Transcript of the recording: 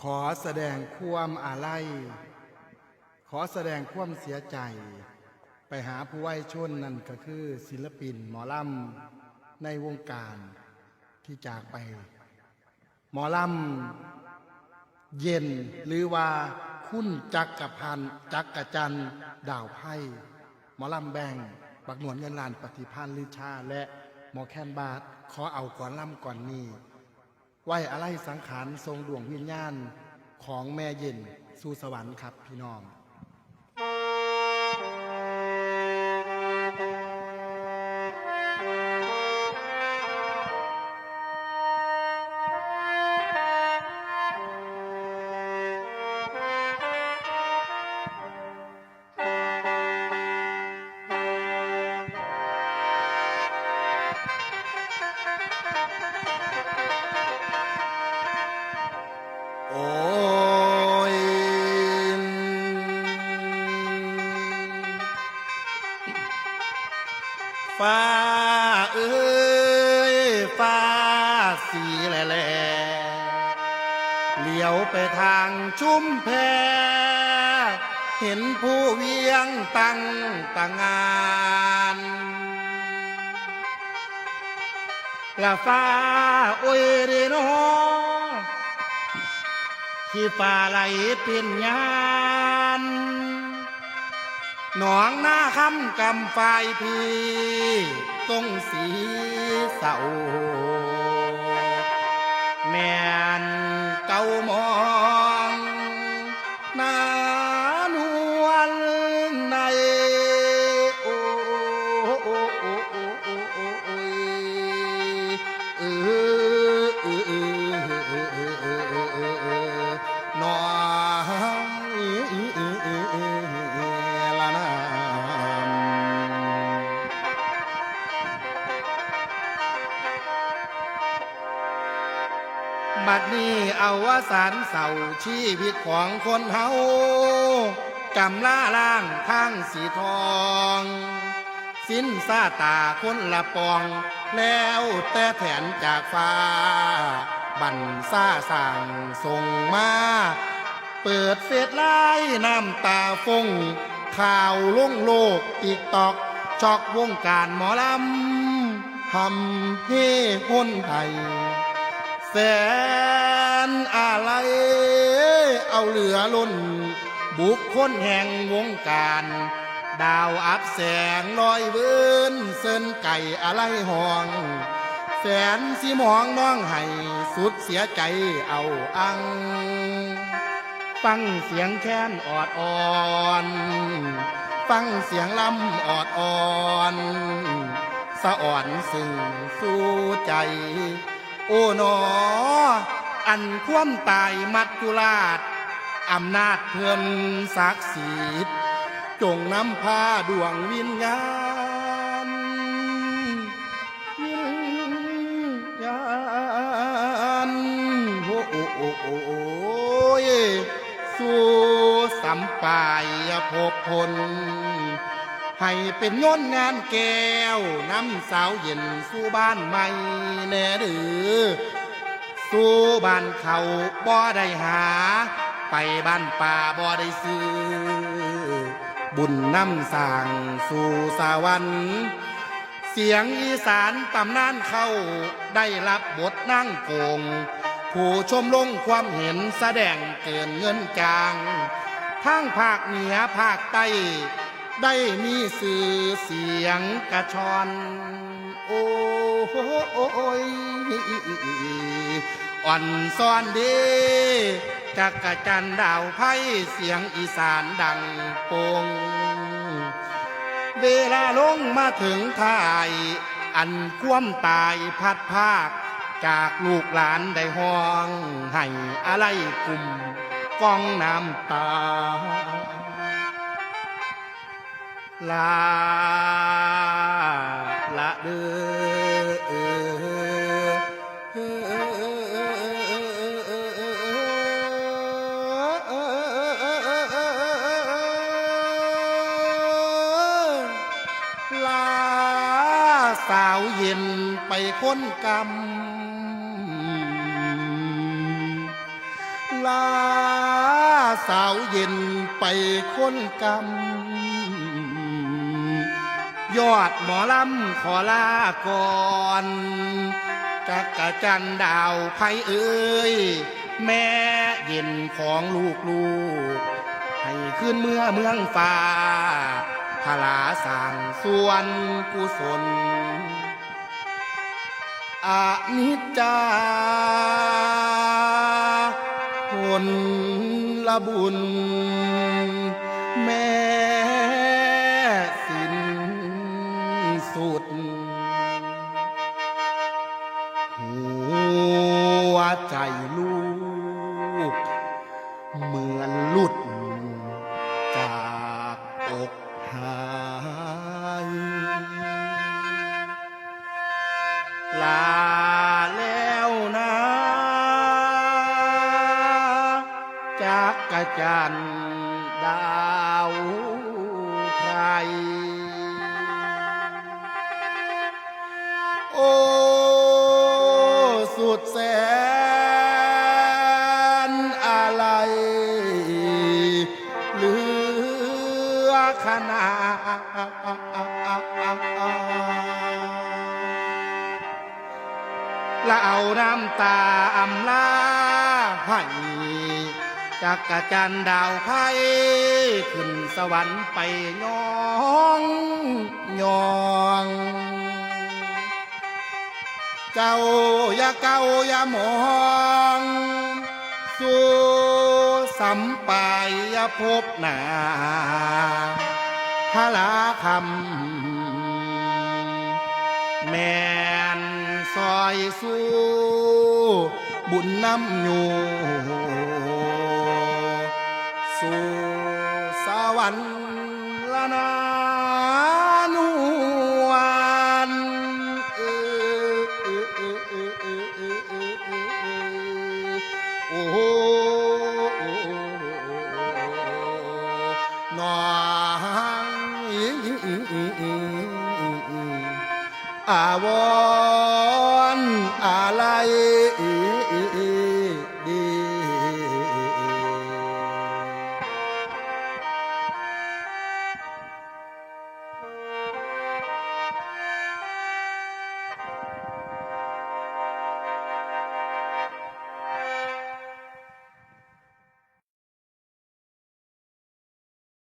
ขอแสดงความอาลัย ขอแสดงความเสียใจ ไปหาผู้ไหว้ชนนั่นก็คือศิลปินหมอลำในวงการที่จากไป หมอลำเย็นหรือว่าคุณจักรพันจักรจันดาวไพ่หมอลำแบงบักหนวนเงินลานปฏิพันธ์ลือชาและหมอแคนบาทขอเอาก่อนล่ำก่อนนี้ ไหวอะไรสังขารทรงดวงวิญญาณของแม่เย็นสู่สวรรค์ครับพี่น้อง เหลียวไปทางชุมแพ เห็นผู้เวียงตั้งต่างงานละฟ้าโอยเรโนที่ฟ้าไหลเป็นยานหนองหน้าคำกำไฟพี่ตรงสีเสา home. บัดนี้เอาวสานเสาชีวิตของคนเฮากำล่าล่างทางสีทอง สิ้นซาตาคนละปอง แล้วแต่แผนจากฟ้า บันซาสั่งส่งมา เปิดเฟซไลน์น้ำตาฟง ข่าวลงโลกติกตอกชอกวงการหมอลำทำให้คนไทย แสนอะไรเอาเหลือล้น บุคคลแห่งวงการ ดาวอับแสงลอยเวินเซินไก่อะไรห้อง แสนสีมองน้องให้สุดเสียใจเอาอัง ฟังเสียงแค้นออดอ่อนฟังเสียงลำออดอ่อน สะอ่อนซึ่งสู้ใจ โอ้หนอ อันคว่ำตายมัดกุลาดอำนาจเพื่อนศักดิ์สิทธิ์จงนำพาดวงวิญญาณวิญญาณโอ้โอ้โอ้โอ้โอ้ยสู่สัมปายภพพล ให้เป็นย้อนงานแก้วน้ำสาวเย็นสู่บ้านใหม่แน่หรือสู่บ้านเขาบ่ได้หา ไปบ้านป่าบ่ได้ซื้อ บุญนำสั่งสู่สวรรค์เสียงอีสานตำนานเข้าได้รับบทนั่งโกง ผู้ชมลงความเห็นแสดงเกินเงินกลางทั้งภาคเหนือภาคใต้ ได้มีสื่อเสียงกระชอน โอ้โยอ่อนซ่อนดีจักระจันดาวไพ่เสียงอีสานดังโปงเวลาลงมาถึงทายอันคว่ำตายพัดภาค จากลูกหลานได้ห้อง ให้อะไรกลุ่มกองน้ำตา ลาละเด้อลาสาวเย็นไปค้นกรรมลลาสาวเย็นไปค้นกรรม ยอดหมอลำขอลาก่อนจักกะจันดาวไพเอ้ย แม่เย็นของลูกลูก ให้ขึ้นเมื่อเมืองฟ้าพลาสั่งส่วนกุศลอนิจจาผลละบุญ สุด หัวใจลูก เหมือนลุด จากอกหายลาแล้วนะจากกระจัน และเอาน้ำตาอำลาให้จักกะจันดาวไพขึ้นสวรรค์ไปยองยองเจ้าอย่าเก้าอย่ามองสู่สัมปายอย่าพบหนา พระลาคำแม่นซอยสู้บุญน้ำอยู่สู่สวรรค์ละนานวันเออเออเออเออเออเออเออเออโอ้โหนอ อาวอนอะไร